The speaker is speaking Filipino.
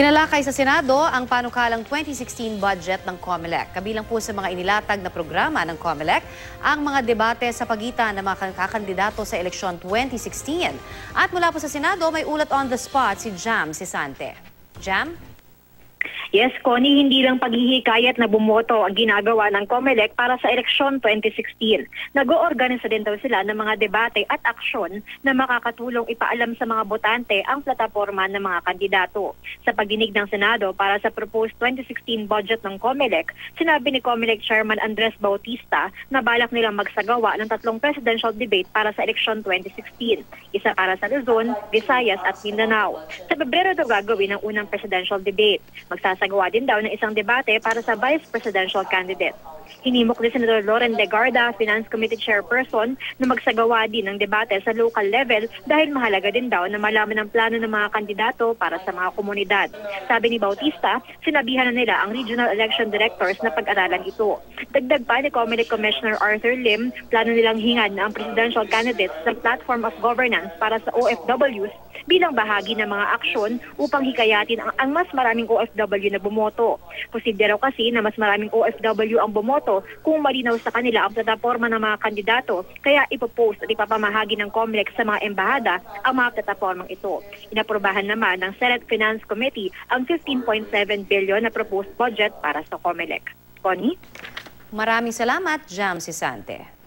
Tinalakay sa Senado ang panukalang 2016 budget ng COMELEC. Kabilang po sa mga inilatag na programa ng COMELEC ang mga debate sa pagitan ng mga kakandidato sa eleksyon 2016. At mula po sa Senado, may ulat on the spot si Jam Sisante. Jam? Yes, Connie, hindi lang paghihikayat na bumoto ang ginagawa ng COMELEC para sa eleksyon 2016. Nag-oorganisa din daw sila ng mga debate at aksyon na makakatulong ipaalam sa mga botante ang plataforma ng mga kandidato. Sa pagdinig ng Senado para sa proposed 2016 budget ng COMELEC, sinabi ni COMELEC Chairman Andres Bautista na balak nilang magsagawa ng tatlong presidential debate para sa eleksyon 2016. Isa para sa Luzon, Visayas at Mindanao. Sa Pebrero daw gagawin ang unang presidential debate. Magsas Magsasagawa din daw ng isang debate para sa vice presidential candidate. Hinimok ni Senator Loren Legarda, Finance Committee Chairperson, na magsagawa din ng debate sa local level dahil mahalaga din daw na malaman ang plano ng mga kandidato para sa mga komunidad. Sabi ni Bautista, sinabihan na nila ang regional election directors na pag-aralan ito. Dagdag pa ni Comelec Commissioner Arthur Lim, plano nilang hingan na ang presidential candidates sa platform of governance para sa OFWs bilang bahagi ng mga aksyon upang hikayatin ang, ang mas maraming OFW na bumoto. Posible kasi na mas maraming OFW ang bumoto kung malinaw sa kanila ang plataforma ng mga kandidato kaya ipopost at ipapamahagi ng COMELEC sa mga embahada ang mga plataformang ito. Inaprobahan naman ng Senate Finance Committee ang 15.7 billion na proposed budget para sa COMELEC. Connie? Maraming salamat, Jam Sisante.